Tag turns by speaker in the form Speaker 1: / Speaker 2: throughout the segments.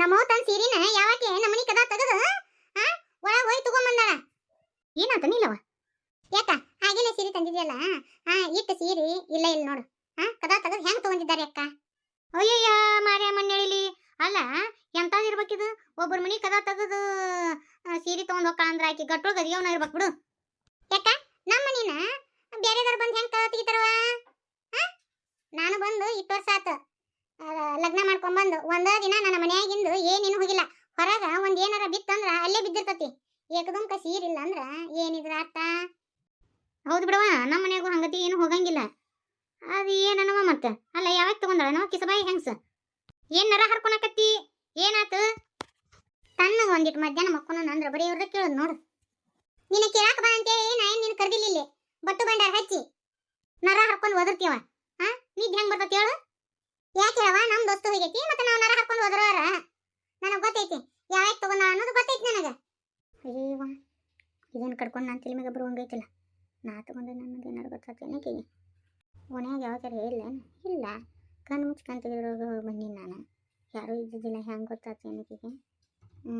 Speaker 1: ನಮ್ಮವ್ ತನ್ ಸೀರಿನ ಯಾವಾಕೆ ನಮ್ಮನಿ ಕದ ತೆಗದು ಆ ಒಳ ಹೋಗಿ ತಗೊಂಬಂದಾಳ ಏನಾತ ನೀಲವ ಯಾಕ? ಹಾಗೇನೆ ಸೀರೆ ತಂದಿದ್ಯಲ್ಲ ಹಾ ಇಟ್ಟ ಸೀರೆ ಇಲ್ಲ ಇಲ್ಲ ನೋಡು. ಹಾ ಕದ ತೆಗದು ಹೆಂಗ್ ತಗೊಂಡಿದ್ದಾರೆ ಅಕ್ಕ? ಅಯ್ಯಯ್ಯ ಮಾರ್ಯಮ್ಮನ್ ಹೇಳಿಲಿ. ಅಲ್ಲ ಎಂತಾದಿರ್ಬೇಕಿದು ಒಬ್ಬರ ಮನಿ ಕದ ತೆಗದು ಆ, ಸೀರೆ ತಗೊಂಡ್ ಹೋಗ್ಕ ಅಂದ್ರ ಆಕಿ ಗಟ್ಟೋಳ್ ಗದಿಯವನ ಇರ್ಬೇಕು ಬಿಡು. ಯಾಕ? ನಮ್ಮ ಮನಿನ ಬೇರೆದವ್ರು ಬಂದು ಹೆಂಗ್ ಕದ ತೆಗಿತಾರವ ನಾನು ಬಂದು ಇಟ್ಟು ವರ್ಷ ಆತು. ಆ, ಲಗ್ನ ಮಾಡ್ಕೊಂಡ್ಬಂದು ಒಂದ ದಿನ ನನ್ನ ಮನ್ಯಾಗಿಂದು ಏನೇನು ಹೋಗಿಲ್ಲ. ಹೊರಗ ಒಂದ್ ಏನಾರ ಬಿತ್ತಂದ್ರ ಅಲ್ಲೇ ಬಿದ್ದಿರ್ತತಿ. ಏಕದುಮ್ಕ ಸೀರಿಲ್ಲ ಅಂದ್ರ ಏನಿದ್ರ ಅರ್ಥ? ಹೌದು ಬಿಡವ ನಮ್ಮ ಮನೆಯಾಗೂ ಹಂಗತಿ ಏನು ಹೋಗಂಗಿಲ್ಲ. ಅದು ಏನನವ ಮತ್ತ? ಅಲ್ಲ, ಯಾವಾಗ ತಗೊಂಡಳ ನಾವು ಕಿಸಬಾಯಿ ಹೆಂಗ್ಸ? ಏನ್ ನರ ಹರ್ಕೊಳಕತ್ತಿ ಏನಾತು? ತನ್ನ ಒಂದಿಟ್ ಮಧ್ಯಾಹ್ನ ಮಕ್ಕೊನ ಅಂದ್ರ ಬರೀ ಇವ್ರದ ಕೇಳೋದು ನೋಡು. ನಿನ್ನ ಕೇಳಾಕ ಬಾ ಅಂತೇಳಿ ನಾ ಏನ್ ನಿನ್ ಕರ್ದಿಲ್ಲ ಬಟ್ಟು ಬಂಡಾರ ಹಚ್ಚಿ. ನರ ಹರ್ಕೊಂಡು ಒದರ್ತೀವ. ಹಾ ನಿದ್ ಹೆಂಗ್ ಬರ್ತತಿ ಹೇಳು ಯಾಕೆ ಹೇಳವ ನಮ್ ದೋಸ್ತ ಹೋಗೈತಿ, ಮತ್ತೆ ನಾವು ನರ ಹಾಕೊಂಡು ಹೋದ್ರವಾರ ನನಗೆ ಗೊತ್ತೈತಿ ಯಾವಾಗ ತಗೊಂಡ ಅನ್ನೋದು ಗೊತ್ತೈತಿ ನನಗೆ. ಅಯ್ಯವ್ವ, ಇದೇನು ಕಡ್ಕೊಂಡು ನಾನು ತಲೆ ಮ್ಯಾಗ ಬರುವಂಗೈತಿಲ್ಲ ನಾ ತಗೊಂಡೆ ನನಗೆ ಏನಾರು ಗೊತ್ತಾಗ್ತೇನೆ ಏನಕ್ಕಿಗೆ ಯಾವ ಥರ ಹೇಳಿಲ್ಲೇನು ಇಲ್ಲ. ಕಣ್ಣು ಮುಚ್ಕೊಂತ ತೆಗೆದ್ರಾಗ ಬಂದೀನಿ ನಾನು. ಯಾರೂ ಇದ್ದಿದ್ದಿಲ್ಲ, ಹೆಂಗೆ ಗೊತ್ತಾಗ್ತೇನೆ ಹ್ಞೂ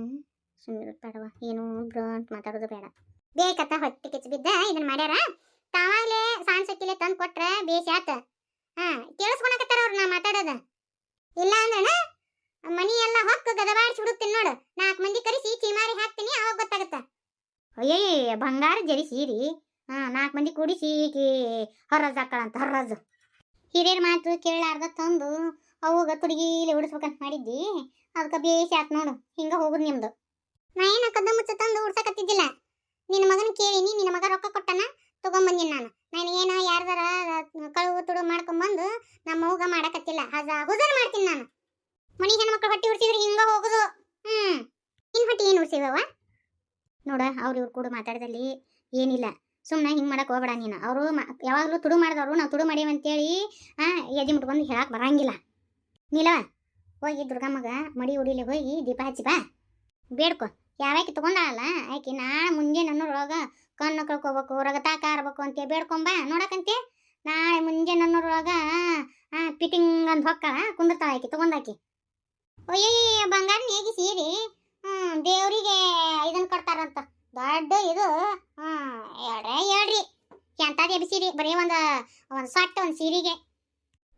Speaker 1: ಸುಮ್ಮನೆ ಬೇಡವ ಏನೋ ಬ್ರ ಅಂತ ಮಾತಾಡೋದು ಬೇಡ. ಬೇಕತ್ತ ಹೊಟ್ಟೆ ಬಿದ್ದ ಇದನ್ನ ಮಾಡ್ಯಾರ? ತಾವಾಗಲೇ ಸಾನ್ ಸಕ್ಕಿಲೆ ತಂದು ಕೊಟ್ರೆ ಬೇಸಿ ಹಾ, ಕೇಳಿಸ್ಕೊಳಕತ್ತಾರ ಅವ್ರು ನಾ ಮಾತಾಡೋದ. ಇಲ್ಲ ಅಂದ್ರಣ ಮನಿ ಎಲ್ಲ ಹೊಕ್ಕ ಗದಬಾಡ್ಸಿ ಹುಡುಕ್ತೀನಿ ನೋಡು. ನಾಲ್ಕು ಮಂದಿ ಕರೆಸಿ ಚೀಮಾರಿ ಹಾಕ್ತೀನಿ, ಅವಾಗ ಗೊತ್ತಾಗತ್ತ. ಅಯ್ಯಯ್ಯ ಬಂಗಾರ ಜರಿ ಹಾ, ನಾಲ್ಕು ಮಂದಿ ಕೂಡಿಸಿ ಈಕಿ ಹೊರಜ್ ಹಾಕಳಂತ ಹೊರಜ್ ಹಿರಿಯರ ಮಾತು ಕೇಳಾರ್ದ ತಂದು, ಅವಾಗ ತುಡುಗಿಲಿ ಉಡಿಸ್ಬೇಕಂತ ಮಾಡಿದ್ದಿ. ಅದಕ್ಕೆ ಬೇಸಿ ಆತ್ ನೋಡು, ಹಿಂಗ ಹೋಗುದು ನಿಮ್ದು. ನಾ ಏನ ಕದ್ದ ಮುಚ್ಚ ತಂದು ಉಡ್ಸಕತ್ತಿದ್ದಿಲ್ಲ. ನಿನ್ನ ಮಗನ ಕೇಳಿನಿ, ನಿನ್ನ ಮಗ ರೊಕ್ಕ ಕೊಟ್ಟನ, ತಗೊಂಬಂದಿನಿ ನಾನು. ನನಗೇನೋ ಯಾರ್ದಾರ ಹಜ ಹುಜರ್ ಮಾಡ್ತೀನಿ ನಾನು. ಮನಿ ಹೆಣ್ಮಕ್ಳು ಹೊಟ್ಟಿ ಉಡ್ಸಿದ್ರೆ ಹಿಂಗ ಹೋಗುದು. ಹ್ಮ್. ನಿನ್ ಹೊಟ್ಟಿ ಏನು ಉಡ್ಸಿದವ ನೋಡ, ಅವ್ರ ಇವ್ರು ಕೂಡ ಮಾತಾಡದಲ್ಲಿ ಏನಿಲ್ಲ. ಸುಮ್ಮನೆ ಹಿಂಗೆ ಮಾಡಕ್ ಹೋಗ್ಬೇಡ ನೀನು. ಅವರು ಯಾವಾಗಲೂ ತುಡು ಮಾಡಿದವರು, ನಾವು ತುಡು ಮಾಡೀವಿ ಅಂತೇಳಿ ಎದಿ ಮುಟ್ಕೊಂಡು ಹೇಳಕ್ ಬರಂಗಿಲ್ಲ. ನೀಲವ ಹೋಗಿ ದುರ್ಗಮ್ಮಗ ಮಡಿ ಉಡಿಲಿ ಹೋಗಿ ದೀಪ ಹಚ್ಚಿ ಬಾ. ಬೇಡ್ಕೊ. ಯಾವಾಕಿ ತಗೊಂಡಾಳಲ್ಲ? ಆಕಿ ನಾ ಮುಂಜಾನೆ ರೋಗ ಕಣ್ಣು ಕಳ್ಕೊಬೇಕು ರಗತಾಕ ಆರ್ಬೇಕು ಅಂತ ಬೇಡ್ಕೊಂಬ ನೋಡಕಂತೆ? ನಾಳೆ ಮುಂಜಾನೆ ನನ್ನೂರೊಳಗ ಫಿಟಿಂಗ್ ಪಿಟಿಂಗ್ ಅಂತ ಹೊಕ್ಕಳ ಕುಂದಿರ್ತಾಳ ಆಕಿ ತಗೊಂಡಾಕಿ. ಅಯ್ಯಯ್ಯ ಬಂಗಾರ ನೇಗಿ ಸೀರಿ? ದೇವರಿಗೆ ಇದನ್ನ ಕೊಡ್ತಾರಂತ. ದೊಡ್ಡ ಇದು. ಎರಡೇ ಹೇಳ್ರಿ ಹೇಳ್ರಿ ಎಂತಾದ ಎಬ್ಸಿರಿ ಬರೀ ಒಂದು ಒಂದು ಸೊಟ್ಟ ಒಂದು ಸೀರೆಗೆ.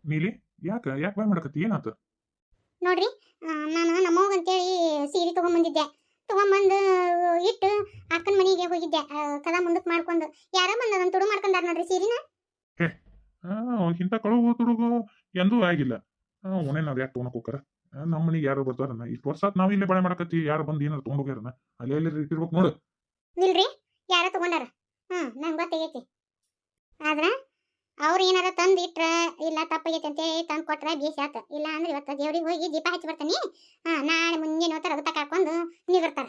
Speaker 2: ನೀಲಿ ಯಾಕ ಯಾಕೆ ಬಾಯ್ ಮಾಡಕತ್ತಿ ಏನಾತ?
Speaker 1: ನೋಡ್ರಿ ನಾನು ನಮ್ಮವ್ಗ ಅಂತೇಳಿ ಸೀರೆ ತಗೊಂಬಂದಿದ್ದೆ. ತಗೊಂಬಂದು ಇಟ್ಟು ಅಕ್ಕನ ಮನೆಗೆ ಹೋಗಿದ್ದೆ. ಕದ ಮುಂದಕ್ಕೆ ಮಾಡ್ಕೊಂಡು. ಯಾರೋ ಬಂದ ನನ್ನ ತುಡು ಮಾಡ್ಕೊಂಡಾರ ನೋಡ್ರಿ ಸೀರಿನ.
Speaker 2: ಇಂಥ ಕಳುವು ತುಡುಗು ಎಂದೂ ಆಗಿಲ್ಲ. ಉಣೆ ಅದು ಯಾಕೆ ತೊಗೊಳಕ್ ಹೋಗಾರ ನಮ್ಮ ಮನೆಗೆ ಯಾರು ಬರ್ತಾರನ? ಇಷ್ಟು ವರ್ಷ ಆತ್ ನಾವು ಇಲ್ಲೇ ಬಳೆ ಮಾಡಕತ್ತಿ ಯಾರು ಬಂದು ಏನಾರು ತೊಗೊಂಡ್ ಹೋಗ್ಯಾರನ? ಅಲ್ಲೇ ಎಲ್ಲಿ ಇಟ್ಟಿರ್ಬೇಕು ನೋಡು.
Speaker 1: ನಿಲ್ರಿ ಯಾರ ತಗೊಂಡಾರ? ಹ್ಮ್ ನಂಗೆ ಗೊತ್ತಾಗೈತಿ ಆದ್ರ ಅವ್ರು ಏನಾರ ತಂದು ಇಟ್ರ ಇಲ್ಲ ತಪ್ಪಾಗೈತಿ ಅಂತೇಳಿ ತಂದು ಕೊಟ್ರ ಬೇಸಿ ಆತ. ಇಲ್ಲ ಅಂದ್ರೆ ಇವತ್ತು ದೇವ್ರಿಗೆ ಹೋಗಿ ದೀಪ ಹಚ್ಚಿ ಬರ್ತಾನೆ. ಹಾ ನಾಳೆ ಮುಂಜಾನೆ ತಕ್ಕ ಹಾಕೊಂಡು ಕಾಕೊಂಡು ನಿಗಿರ್ತಾರ.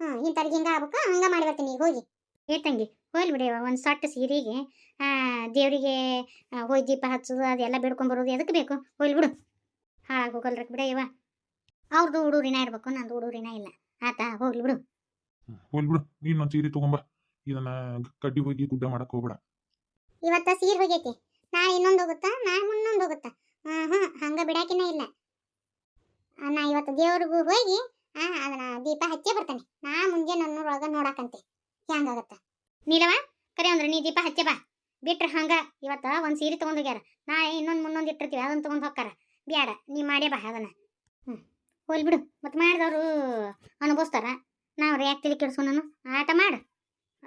Speaker 1: ಹ್ಮ್ ಇಂಥವ್ರಿಗೆ ಹಿಂಗ ಆಗ್ಬೇಕು ಹಂಗ ಮಾಡಿ ಬರ್ತೀನಿ ಈಗ ಹೋಗಿ. ಏ ತಂಗಿ ಹೋಗ್ಲಿ ಬಿಡಿ ಒಂದು ಸೊಟ್ಟ ಸೀರೆಗೆ ಆ ದೇವರಿಗೆ ಹೋಗಿ ದೀಪ ಹಚ್ಚೋದು ಅದೆಲ್ಲ ಬೇಡ್ಕೊಂಡ್ ಬರೋದು ಎದಕ್ಕೆ ಬೇಕು? ಹೋಗ್ಲಿ ಬಿಡು. ಹಾಳಾಗಿ ಹೋಗಲ್ರಕ್ ಬಿಡ ಇವ ಅವ್ರದ್ದು ಹುಡುಗರಿನ ಇರ್ಬೇಕು ನಂದು ಹುಡುಗರಿನ ಇಲ್ಲ. ಆತಾ ಹೋಗ್ಲಿ ಬಿಡು.
Speaker 2: ಹೋಗ್ಲಿ ಬಿಡು. ಇನ್ನೊಂದ್ ಸೀರೆ ತಗೊಂಬ. ಇದನ್ನ ಕಡ್ಡಿ ಹೋಗಿ ಗುಡ್ಡ ಮಾಡಕ್ ಹೋಗ್ಬೇಡ.
Speaker 1: ಇವತ್ತ ಸೀರೆ ಹೋಗೈತಿ. ನಾಳೆ ಇನ್ನೊಂದು ಹೋಗುತ್ತಾ? ನಾಳೆ ಮುನ್ನೊಂದು ಹೋಗುತ್ತಾ? ಹ್ಮ್ ಹ್ಮ್ ಹಂಗ ಬಿಡಾಕಿನ ಇಲ್ಲ. ನಾ ಇವತ್ತು ದೇವ್ರಿಗೂ ಹೋಗಿ ಆ ಅದನ್ನ ದೀಪ ಹಚ್ಚೇ ಬರ್ತಾನೆ. ನಾ ಮುಂಜಾನೆ ಒಳಗ ನೋಡಾಕಂತೆ. ಹೆಂಗಾಗತ್ತ? ನೀಲವ ಕರೆ ಅಂದ್ರೆ, ನೀ ದೀಪ ಹಚ್ಚೆ ಬಾ. ಬಿಟ್ರೆ ಹಂಗ ಇವತ್ತ ಒಂದು ಸೀರೆ ತಗೊಂಡ್ ಹೋಗ್ಯಾರ. ನಾಳೆ ಇನ್ನೊಂದು ಮುನ್ನೊಂದ್ ಇಟ್ಟಿರ್ತೀವಿ ಅದನ್ನ ತಗೊಂಡ್ ಹೋಗ್ತಾರ ಬ್ಯಾಡ, ನೀ ಮಾಡೇ ಬಾ ಅದನ್ನ. ಹ್ಞೂ ಹೋಲ್ ಬಿಡು. ಮತ್ತೆ ಮಾಡಿದವರು ಅನುಭವಿಸ್ತಾರ. ನಾವು ಯಾಕೆ ತಲೆ ಕೆಡ್ಸೋನು ಆಟ ಮಾಡು.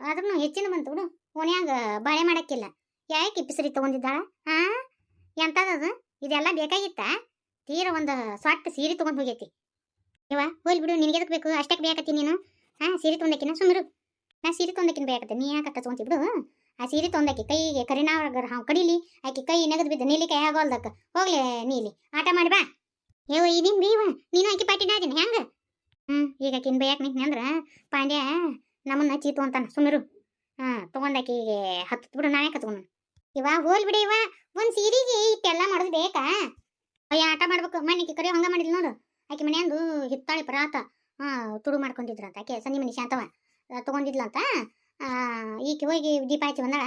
Speaker 1: ಆದ್ರೂ ಹೆಚ್ಚಿನ ಬಂತು ಬಿಡು. ಓನ್ಯಾಗ ಬಾಳೆ ಮಾಡಕ್ಕಿಲ್ಲ. ಯಾಕೆ ಪಿಸರಿ ತಗೊಂಡಿದ್ದಾಳ? ಹಾಂ ಎಂಥದದು ಇದೆಲ್ಲ ಬೇಕಾಗಿತ್ತ? ತೀರ ಒಂದು ಸೊಟ್ಟ ಸೀರೆ ತೊಗೊಂಡು ಹೋಗೈತಿ ಇವ ಹೋಲ್ ಬಿಡು. ನಿನಗೆ ಬೇಕು? ಅಷ್ಟಕ್ಕೆ ಬೇಕತ್ತಿ ನೀನು? ಹಾಂ ಸೀರೆ ತೊಗೊಂಡಕ್ಕಿನ ಸುಮ್ಮರು ನಾ ಸೀರೆ ತೊಂದಕಿನ ಬೇಕತ್ತೆ ನೀ ಯಾಕೆ ತಗೊಂತಿ ಬಿಡು. ಆ ಸೀರೆ ತೊಂದಕ್ಕೆ ಕೈಗೆ ಕರಿನಾವಗರ ಹಾವು ಕಡಿಲಿ, ಆಕೆ ಕೈ ನೆಗದು ಬಿದ್ದ ನೀಲಿ ಕೈ ಆಗೋಲ್ದಕ್ಕ ಹೋಗ್ಲಿ ನೀಲಿ, ಆಟ ಮಾಡಿ ಬಾ. ಏವ ಇದೀನ್ ಬೀವ ನೀನು ಆಕಿ ಪಾಟಿ ನಾದಿನ, ಹೆಂಗೆ? ಹ್ಞೂ ಈಗ ಕಿನ್ ಬೇಯಕ್ ನಿಂತ್ನಿ ಅಂದ್ರೆ ಪಾಂಡ್ಯ ನಮ್ಮನ್ನ ಚೀತು ಅಂತಾನೆ ಸುಮಿರು ಹಾ ತಗೊಂಡಾಕಿಗೆ ಹತ್ತು ಬಿಡು ನಾನೇ ಕತ್ಕೊಂಡು ಇವ, ಹೋಲ್ ಬಿಡಿ ಇವ, ಒಂದು ಸೀರೆಗೆ ಇಟ್ಟೆಲ್ಲ ಮಾಡೋದು ಬೇಕಾ? ಅಯ್ಯ, ಆಟ ಮಾಡ್ಬೇಕು ಮನೆಗೆ ಕರೆ ಹಂಗ ಮಾಡಿಲ್ಲ ನೋಡು. ಆಕೆ ಮನೆಯಂದು ಹಿತ್ತಾಳೆ ಪರಾತ, ಹಾಂ, ತುಡು ಮಾಡ್ಕೊಂಡಿದ್ರಂತ, ಆಕೆ ಸಂಜೆ ಮನೆ ಶಾಂತವ. ತಗೊಂಡಿದ್ಲಂತ? ಈಕೆ ಹೋಗಿ ದೀಪ ಹಚ್ಚಿ ಬಂದಾಳ?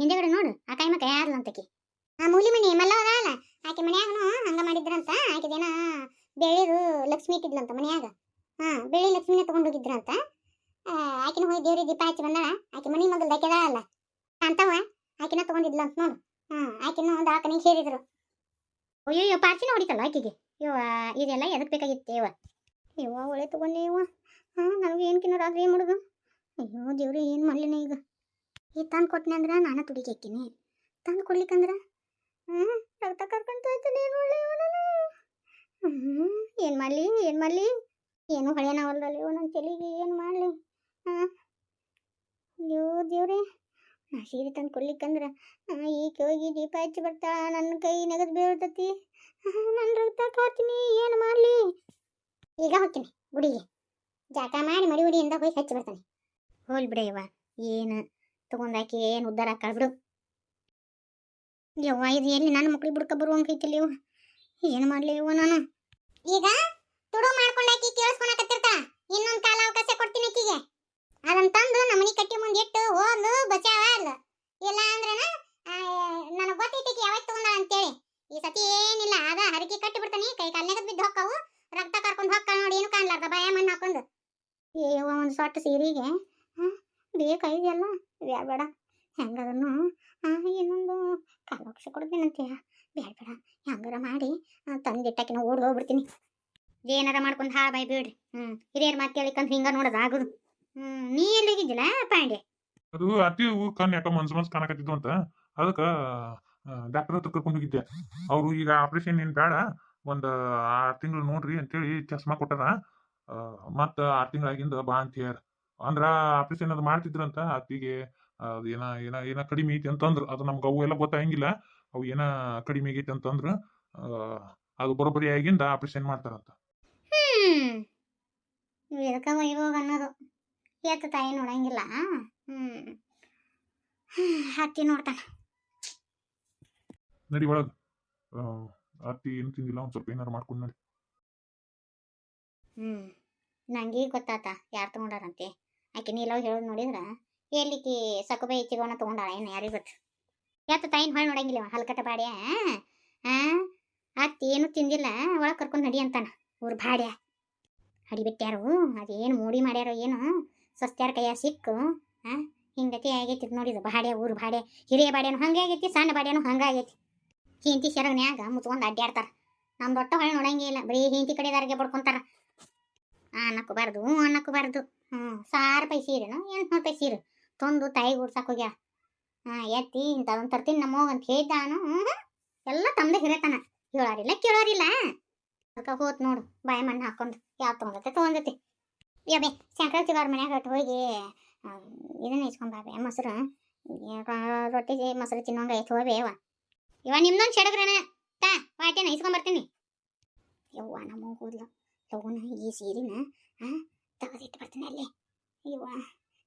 Speaker 1: ಹಿಂದೆಗಡೆ ನೋಡು, ಆ ಕೈ ಮಕ್ಕ ಯಾರ್ಲಂತಕಿ ಆ ಮೂಲಿ ಮನಿ ಮಲ್ಲ ಅದಾಳ? ಆಕೆ ಮನ್ಯಾಗನು ಹಂಗ ಮಾಡಿದ್ರಂತ? ಆಕೆದೇನ ಬೆಳ್ಳಿದು ಲಕ್ಷ್ಮಿ ಇಟ್ಟಿದ್ಲಂತ ಮನ್ಯಾಗ? ಹಾ, ಬೆಳ್ಳಿ ಲಕ್ಷ್ಮಿನೇ ತಗೊಂಡು ಹೋಗಿದ್ರಂತ ಆಕಿನ ಹೋಗಿ ದೇವ್ರಿಗೆ ದೀಪ ಹಚ್ಚಿ ಬಂದಾಳ? ಆಕೆ ಮನಿ ಮಗಲ್ ದಕ್ಕೆದಾಳಲ್ಲ ಅಂತವ ಆಕಿನ ತಗೊಂಡಿದ್ಲಂತ ನೋಡು. ಹಾ, ಆಕಿನ ದವಾಖಾನಿಗೆ ಸೇರಿದ್ರು. ಅಯ್ಯೋ ಪಾರ್ಚಿನ ಹೊಡಿತಲ್ಲ ಆಕಿಗೆ? ಇವ ಇದೆಲ್ಲ ಎದಕ್ ಬೇಕಾಗಿತ್ತು ಇವ ಇವ ಒಳ್ಳೆ ತಗೊಂಡೆ ಇವ ಹಾ ನನಗೆ ಏನು ಕಿನ್ನ ರಾತ್ರಿ ಏನು ಮಾಡುದು? ಅಯ್ಯೋ, ದೇವ್ರಿ, ಏನು ಮಾಡ್ಲಿನ ಈಗ? ಈ ತಂದು ಕೊಟ್ಟನೆ ಅಂದ್ರೆ ನಾನು ತುಡಿಗೆ ಹಾಕಿನಿ ತಂದು ಕೊಡ್ಲಿಕ್ಕಂದ್ರೆ? ಹ್ಞೂ ರಕ್ತ ಏನು ಮಾಡಲಿ ಹ್ಞೂ ಏನು ಮಾಡಲಿ ಏನು ಮಾಡಲಿ? ಏನು ಹೊಳೆನವಲ್ದಲ್ಲಿ ನನ್ನ ತಲೆಗೆ, ಏನು ಮಾಡಲಿ? ಹಾಂ? ಅಯ್ಯೋ, ದೇವ್ರಿ, ನಾ ಸೀರೆ ತಂದು ಕೊಡ್ಲಿಕ್ಕಂದ್ರೆ ಈಗ ಹೋಗಿ ದೀಪ ಹಚ್ಚಿ ಬರ್ತಾ ನನ್ನ ಕೈ ನಗದು ಬೀಳ್ತತಿ. ನನ್ನ ರಕ್ತ ಕಾತೀನಿ ಏನು ಮಾಡಲಿ? ಈಗ ಹೋಗ್ತೀನಿ, ಗುಡಿಗೆ. ಜಾಕ ಮಾಡಿ ಮಡಿ, ಉಡಿಯಿಂದ ಹೋಗಿ ಹಚ್ಚಿ ಬರ್ತಾನೆ. ಹೋಲ್ ಬಿಡಯ್ಯವ ಏನು? ತಗೊಂಡಾಕಿ ಏನು ಉದ್ದಾರ ಹಾಕಾಳ್ಬಿಡು ಬಿಡು. ಯವ್ವ ಇದು ಎಲ್ಲಿ ನನ್ನ ಮಕ್ಳಿಗೆ ಬಿಡ್ಕ ಬರುವಂಗೈತಿಲ್ಲ ಇವ ಏನು ಮಾಡ್ಲಿ ಇವ ನಾನು? ಈಗ ತುಡು ಮಾಡ್ಕೊಂಡಾಕಿ ಕೇಳಿಸ್ಕೊಳಕತ್ತಿರ್ತ ಇನ್ನೊಂದು ಕಾಲ ಅವಕಾಶ ಕೊಡ್ತೀನಿ ಆಕಿಗೆ. ಅದನ್ನ ತಂದು ನಮ್ಮ ಮನೆ ಕಟ್ಟಿ ಮುಂದೆ ಇಟ್ಟು ಓದು ಬಚಾವ ಅಲ್ಲ ಇಲ್ಲ ಅಂದ್ರನ ನನಗೆ ಗೊತ್ತೈತಿ ಯಾವಾಗ ತಗೊಂಡಾಳ ಅಂತೇಳಿ. ಈ ಸತಿ ಏನಿಲ್ಲ ಅದ ಹರಕೆ ಕಟ್ಟಿ ಬಿಡ್ತಾನೆ. ಕೈ ಕಾಲ್ನಾಗ ಬಿದ್ದು ಹೊಕ್ಕವು. ರಕ್ತ ಕರ್ಕೊಂಡು ಹೊಕ್ಕ ನೋಡಿ ಏನು ಕಾಣ್ಲಾರ್ದ ಭಯ ಮಣ್ಣು ಹಾಕೊಂಡು. ಏವ ಒಂದು ಸೊಟ್ಟು ಸೀರೆಗೆ ಬ್ಯಾಡ ಬೇಡ. ಹೆಂಗದನ್ನು ಇನ್ನೊಂದು ಕಾಲು ಲಕ್ಷ ಕೊಡ್ತೀನಂತೀಯ ಬೇಡ ಬೇಡ. ಹೆಂಗಾರ ಮಾಡಿ ತಂದಿಟ್ಟಕಿನ ಓಡಿ ಹೋಗ್ಬಿಡ್ತೀನಿ. ಏನಾರ ಮಾಡ್ಕೊಂಡು ಹಾ, ಬಾಯ್ ಬಿಡ್ರಿ. ಹ್ಞೂ ಹಿರಿಯರ್ ಮಾತು ಕೇಳಿಕಂದ್ರೆ ಹಿಂಗ ನೋಡೋದು ಆಗುದು. ಹ್ಞೂ ನೀ ಎಲ್ಲಿಗಿದ್ದಿಲ್ಲ ಪಾಂಡೆ
Speaker 2: ಅದು ಅತಿ ಕಣ್ಣು ಯಾಕೋ ಮನ್ಸು ಮನ್ಸು ಕಾಣಕತ್ತಿದ್ದು ಅಂತ. ಅದಕ್ಕ ಡಾಕ್ಟರ್ ಹತ್ರ ಕರ್ಕೊಂಡು ಹೋಗಿದ್ದೆ. ಅವರು ಈಗ ಆಪರೇಷನ್ ಏನು ಬೇಡ, ಒಂದು ಆರ್ ತಿಂಗಳು ನೋಡ್ರಿ ಅಂತೇಳಿ ಚಸ್ಮಾ ಕೊಟ್ಟಾರ. ಮತ್ತ ಆರ್ ತಿಂಗಳಾಗಿಂದ ಬಾ ಅಂತ ಹೇಳ್ಯಾರ. ಅಂದ್ರ ಆಪರೇಷನ್ ಅದು ಮಾಡ್ತಿದ್ರಂತ ಅತ್ತಿಗೆ ಅದ್ ಏನ ಏನ ಏನ ಕಡಿಮೆ ಐತಿ ಅಂತಂದ್ರು. ಅದು ನಮ್ಗೆ ಅವು ಎಲ್ಲ ಗೊತ್ತಾಗಂಗಿಲ್ಲ ಅವು ಏನ ಕಡಿಮೆ ಆಗೈತಿ ಅಂತಂದ್ರು ಅದು ಬರೋಬ್ಬರಿ ಆಗಿಂದ ಆಪರೇಷನ್ ಮಾಡ್ತಾರಂತ.
Speaker 1: ಹ್ಮ್. ಇದಕ್ಕ ವೈಭೋಗ ಅನ್ನೋದು. ಎತ್ತ ತಾಯಿ ನೋಡಂಗಿಲ್ಲ ಹ್ಮ್. ಹತ್ತಿ ನೋಡ್ತಾನ.
Speaker 2: ನಡಿ ಒಳಗ. ಆ, ಅತ್ತಿ ಏನು ತಿಂದಿಲ್ಲ ಒಂದ್ ಸ್ವಲ್ಪ ಏನಾರು ಮಾಡ್ಕೊಂಡು ನಡಿ.
Speaker 1: ಹ್ಮ್. ನಂಗೆ ಗೊತ್ತಾತ ಯಾರು ತಗೊಂಡಾರಂತೆ? ಆಕೆ ನೀಲವ್ ಹೇಳೋದು ನೋಡಿದ್ರ ಎಲ್ಲಿಕಿ ಸಕುಬೆ ಇಚ್ಚಿಗೋಣ ತಗೊಂಡಾಳ, ಏನು ಯಾರಿಗೂ ಗೊತ್ತು? ಯಾತ ತಾಯಿನ ಹೊಳೆ ನೋಡಂಗಿಲ್ಲ ಹಲ್ಕಟ್ಟ ಹಲ್ಕಟ ಬಾಡ್ಯ, ಆ? ಅತ್ತಿ ಏನು ತಿಂದಿಲ್ಲ, ಒಳಗೆ ಕರ್ಕೊಂಡು ನಡಿ ಅಂತಾನ, ಊರ್ ಬಾಡ್ಯ ಹಡಿಬಿಟ್ಟ್ಯಾರು ಅದೇನು ಮೂಡಿ ಮಾಡ್ಯಾರೋ ಏನು ಸ್ವಸ್ತ್ಯಾರ ಕೈಯ ಸಿಕ್ಕು, ಆ? ಹಿಂಗತಿ ಆಗೈತಿ ನೋಡಿದ ಬಾಡ್ಯ ಊರು ಬಾಡ್ಯ ಹಿರಿಯ ಬಾಡ್ಯನು ಹಂಗೆ ಆಗೈತಿ, ಸಣ್ಣ ಬಾಡ್ಯನು ಹಂಗೆ ಆಗೈತಿ. ಹಿಂತಿ ಶರಗನ್ಯಾಗ ಮುತ್ಕೊಂಡು ಅಡ್ಡಾಡ್ತಾರ ನಮ್ಮ ದೊಡ್ಡ ಹೊಳೆ ನೋಡಂಗಿಲ್ಲ ಬರೀ ಹಿಂತಿ ಕಡೆದಾರಿಗೆ ಬಡ್ಕೊಂತಾರ. ಅನ್ನಕ್ಕೂಬಾರ್ದು ಅನ್ನಕ್ಕೂ ಅನ್ನಕ್ಕೂಬಾರ್ದು ಹ್ಞೂ ಸಾವಿರ ರೂಪಾಯಿ ಸೀರೆನು ಎಂಟ್ನೂರು ಸೀರೆ ತಂದು ತಾಯಿಗೆ ಉಡ್ಸಕ್ಕೆ ಹೋಗ್ಯ? ಹಾಂ, ಎತ್ತಿ ಇಂಥದೊಂದು ತರ್ತೀನಿ ನಮ್ಮ ಹೋಗ್ ಅಂತ ಹೇಳಿದ್ದಾನು ಹ್ಞೂ ಎಲ್ಲ ತಮ್ಮದೇ ಹಿರೇತನ. ಹೇಳೋರಿಲ್ಲ ಕೇಳೋರಿಲ್ಲ. ಅದಕ್ಕೆ ಹೋತ್ ನೋಡು, ಬಾಯ ಮಣ್ಣು ಹಾಕೊಂಡು ಯಾವ ತೊಗೊಂಡತೆ ತೊಗೊಂಡೈತಿ. ಯಾಬೆ ಸಂಕ್ರಾಂತಿ ಅವ್ರ ಮನ್ಯಾಗ ಹೊಟ್ಟು ಹೋಗಿ ಇದನ್ನ ಇಸ್ಕೊಂಬಾಬೆ ಮೊಸರು. ರೊಟ್ಟಿ ಮೊಸರು ತಿನ್ನೋಂಗ ಐತೆ, ಹೋಗಿ ಅವ ಇವ ನಿಮ್ದೊಂದು ಸೆಡಗ್ರಣ ತಾ ವಾಟೇನ ಇಸ್ಕೊಂಬರ್ತೀನಿ ಯವ್ವ, ನಮ್ಮ ಹೋದ್ಲು ಲಗುನ ಈ ಸೀರೆನ, ಆ ತೆಗೆದಿಟ್ಟು ಬರ್ತೀನಿ ಅಲ್ಲಿ. ಇವ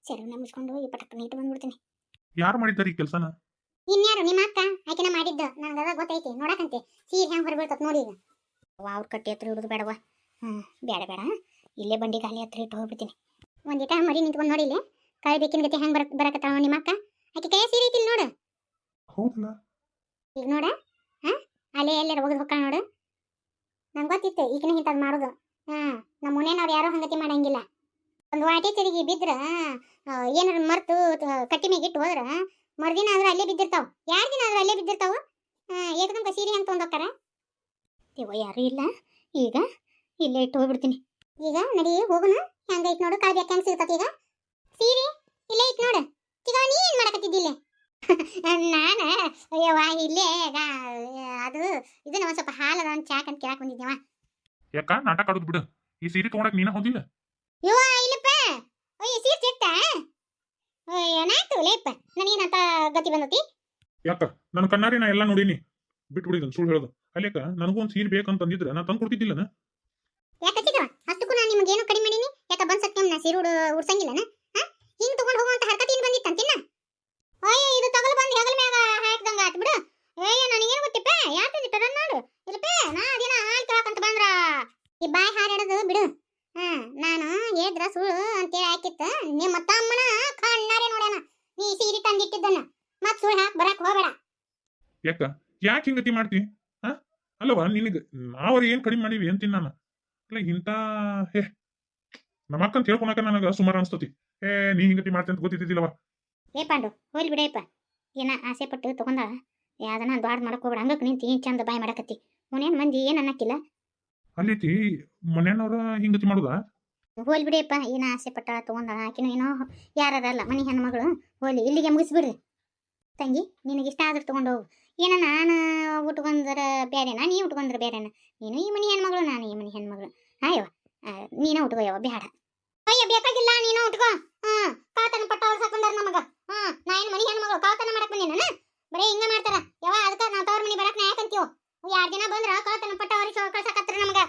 Speaker 1: ಸೆರಗನ್ನ ಮುಚ್ಕೊಂಡು ಈ ಪಟಕ್ಕನ ಇಟ್ಟು ಬಂದ್ಬಿಡ್ತೀನಿ.
Speaker 2: ಯಾರು ಮಾಡಿದ್ದಾರೆ ಈ ಕೆಲಸನ?
Speaker 1: ಇನ್ಯಾರು? ನಿಮ್ಮ ಅಕ್ಕ? ಆಕೆನ ಮಾಡಿದ್ದು. ನನಗೆ ಅದ ಗೊತ್ತೈತಿ ನೋಡಕಂತೆ ಸೀರೆ ಹೆಂಗೆ ಹೊರಬೀಳ್ತತ್ ನೋಡಿ ಈಗ. ಅವ್ವ ಅವ್ರ ಕಟ್ಟಿ ಹತ್ರ ಹಿಡಿದು ಬೇಡವ ಹಾ ಬೇಡ ಬೇಡ. ಇಲ್ಲೇ ಬಂಡಿ ಗಾಲಿ ಹತ್ರ ಇಟ್ಟು ಹೋಗ್ಬಿಡ್ತೀನಿ. ಒಂದಿಟ ಮರಿ ನಿಂತ್ಕೊಂಡು ನೋಡಿ ಇಲ್ಲಿ. ಕಾಯಿ ಬೇಕಿನ ಗತಿ ಹೆಂಗ್ ಬರಕ್ ಬರಕತ್ತಾವ ನಿಮ್ಮ ಅಕ್ಕ? ಆಕೆ ಕೈ ಸೀರೆ ಐತಿಲ್ ನೋಡು.
Speaker 2: ಹೌದಲ್ಲ?
Speaker 1: ಈಗ ನೋಡ ಹಾ? ಅಲ್ಲೇ ಎಲ್ಲಾರ ಒಗದು ಹೊಕ್ಕ ನೋಡು. ನಂಗೆ ಗೊತ್ತಿತ್ತು ಈಗಿನ ಇಂಥದ್ದು ಮಾಡೋದು. ಹಾ, ನಮ್ಮ ಮನೆಯವ್ರು ಯಾರೋ ಹಂಗತಿ ಮಾಡಂಗಿಲ್ಲ. ಒಂದು ವಾಟೆ ತಿರುಗಿ ಬಿದ್ರ ಏನಾರ ಮರ್ತು ಕಟ್ಟಿ ಮೇಗಿಟ್ಟು ಹೋದ್ರ, ಮರ್ದಿನ ಆದ್ರೆ ಅಲ್ಲೇ ಬಿದ್ದಿರ್ತಾವ. ಯಾರ ದಿನ ಆದ್ರೆ ಅಲ್ಲೇ ಬಿದ್ದಿರ್ತಾವ? ಏಕದಂಕ ಸೀರೆ ಅಂತ ತೊಗೊಂಡೋಕ್ಕಾರ ಇವ ಯಾರು ಇಲ್ಲ. ಈಗ ಇಲ್ಲೇ ಇಟ್ಟು ಹೋಗ್ಬಿಡ್ತೀನಿ. ಈಗ ನಡಿ, ಹೋಗೋಣ. ಹೆಂಗ ಐತ್ ನೋಡು ಬ್ಯಾಕ್ ಹೆಂಗ್ ಸಿಗ್ತತಿ ಈಗ? ಸೀರೆ, ಇಲ್ಲೇ ಐತ್ ನೋಡು. ಈಗ ನೀ ಏನ್ ಮಾಡಕತ್ತಿದ್ದಿಲ್ಲ ನಾನ ಅಯ್ಯವ್ವ ಇಲ್ಲೇ ಅದು, ಇದನ್ನ ಒಂದ್ ಸ್ವಲ್ಪ ಹಾಲದ ಒಂದು ಚಾಕ್ ಅಂತ ಕೇಳಕ್ ಬಂದಿದ್ದೇವ
Speaker 2: ಯಾಕ ನಾಟಕ ಆಡೋದು ಬಿಡು. ಈ ಸೀರೆ ತಗೊಂಡಕ್ ನೀನ ಹೋದಿಲ್ಲ?
Speaker 1: ಯವ್ವ ಇಲ್ಲಪ್ಪ. ಅಯ್ಯ ಸೀರೆ ಸಿಗ್ತಾ? ಏನಾಯ್ತು? ಲೇಪ್ಪ ನನಗೇನಂತ ಗತಿ ಬಂದತಿ?
Speaker 2: ಯಾಕ? ನನ್ನ ಕಣ್ಣಾರಿ ನಾ ಎಲ್ಲ ನೋಡೀನಿ. ಬಿಟ್ಬಿಡಿದನ್ ಸುಳ್ಳು ಹೇಳೋದು. ಅಲ್ಲೇಕ ನನಗೂ ಒಂದು ಸೀರೆ ಬೇಕಂತಂದಿದ್ರೆ ನಾ ತಂದು ಕೊಡ್ತಿದ್ದಿಲ್ಲನ?
Speaker 1: ಯಾಕೆ ಚಿಗವ ಅಷ್ಟಕ್ಕೂ ನಾನು ನಿಮ್ಗೇನು ಕಡಿಮೆ ಮಾಡೀನಿ? ಯಾಕ ಬಂದ್ ಸತ್ಯಂ ನಾ ಸೀರೆ ಉಡು ಉಡ್ಸಂಗಿಲ್ಲನ? ಹಿಂಗ್ ತಗೊಂಡ್ ಹೋಗುವಂತ ಹರ್ಕತಿ ಬಂದಿತ್ತಂತಿನ್ನ ಅಯ್ಯ ಇದು ತಗಲು ಬಂದು ಹೆಗಲ ಮ್ಯಾಗ ಹಾಕ್ದಂಗ ಆತ್ ಬಿಡು. ಅಯ್ಯ ನನಗೇನು ಗೊತ್ತಿಪ್ಪ? ಯಾರು ತಂದಿಟ್ಟಾರ ನೋಡು ಇಲ್ಲಪ್ಪ ನಾ ಅದೇನ ಹಾಲು ಕೇಳಕಂತ ಬಂದ್ರ. ಈ ಬಾಯಿ ಹಾರಾಡೋದು ಬಿಡು. ಹಾ ನಾನು ಹೇಳಿದ್ರ ಸುಳ್ಳು ಅಂತೇಳಿ ಹಾಕಿತ್ತ. ನಿಮ್ಮ ತಮ್ಮನ ಕಣ್ಣಾರೆ ನೋಡ್ಯಾನ. ನೀ ಸೀರೆ ತಂದಿಟ್ಟಿದ್ದನ್ನ. ಮತ್ ಸುಳ್ಳು ಹಾಕ್ ಬರಕ್ ಹೋಗಬೇಡ.
Speaker 2: ಯಾಕ? ಯಾಕೆ ಹಿಂಗತಿ ಮಾಡ್ತಿ? ಹಾ? ಅಲ್ಲವ ನಿನಗೆ ನಾವ್ರ ಏನ್ ಕಡಿಮೆ ಮಾಡೀವಿ ಅಂತೀನಿ ನಾನು. ಅಲ್ಲ ಇಂಥ ಹೇ ನಮ್ಮಕ್ಕಂತ ಹೇಳ್ಕೊಳಕ ನನಗ ಸುಮಾರು ಅನ್ಸ್ತತಿ. ಏ ನೀ ಹಿಂಗತಿ ಮಾಡ್ತೀನಿ ಅಂತ ಗೊತ್ತಿದ್ದಿಲ್ಲವ
Speaker 1: ಏ ಪಾಂಡು ಹೋಗ್ಲಿ ಬಿಡಪ್ಪ ಏನ ಆಸೆ ಪಟ್ಟು ತಗೊಂಡ ಯಾವ್ದನ ಡಾಡ್ ಮಾಡಕ್ ಹೋಗ್ಬೇಡ. ಹಂಗಕ್ಕೆ ನಿಂತು ಏನ್ ಚಂದ ಬಾಯ್ ಮಾಡಕತ್ತಿ. ಅವನೇನ್ ಮಂದಿ ಏನ್ ಅನ್ನಕ್ಕಿಲ್ಲ?
Speaker 2: ಅಲ್ಲಿತಿ ಮನೆಯವ್ರ ಹಿಂಗತಿ ಮಾಡುದ?
Speaker 1: ಹೋಗ್ಲಿ ಬಿಡಿಯಪ್ಪ ಏನ ಆಸೆ ಪಟ್ಟ ತಗೊಂಡಳ ಆಕಿನ ಏನೋ ಯಾರಲ್ಲ ಮನೆ ಹೆಣ್ಮಗಳು. ಹೋಗ್ಲಿ ಇಲ್ಲಿಗೆ ಮುಗಿಸ್ಬಿಡ್ರಿ ತಂಗಿ ನಿನಗೆ ಇಷ್ಟ ಆದ್ರೆ ತಗೊಂಡು ಹೋಗು. ಏನ ನಾನು ಉಟ್ಕೊಂಡ್ರ ಬೇರೆನಾ ನೀ ಉಟ್ಕೊಂಡ್ರ ಬೇರೆನ ನೀನು ಈ ಮನೆ ಹೆಣ್ಮಗಳು ನಾನು ಈ ಮನೆ ಹೆಣ್ಮಗಳು. ಆಯವ ನೀನ ಉಟ್ಕೋಯವ ಬೇಡ ಅಯ್ಯ ಬೇಕಾಗಿಲ್ಲ ನೀನು ಉಟ್ಕೋ. ಹಾ ಕಾತನ ಪಟ್ಟ ಅವ್ರು ಸಾಕೊಂಡಾರ ನಮಗ. ಹಾ ನಾ ಏನು ಮನೆ ಹೆಣ್ಮಗಳು ಕಾತನ ಮಾಡಕ್ ಬಂದಿನ ಬರೀ ಹಿಂಗ ಮಾಡ್ತಾರ. ಯಾವ ಅದಕ್ಕ ನಾವು ತವ್ರ ಮನೆ ಬರಕ್ ನಾ ಯಾಕಂತೀವೋ ಯಾರ್ ದಿನ ಬಂದ್ರ ಕಳ್ತನ ಪಟ್ಟ ಅವ್ರಿಗೆ ಕಳ್ಸಕತ್ರ ನಮ್ಗ.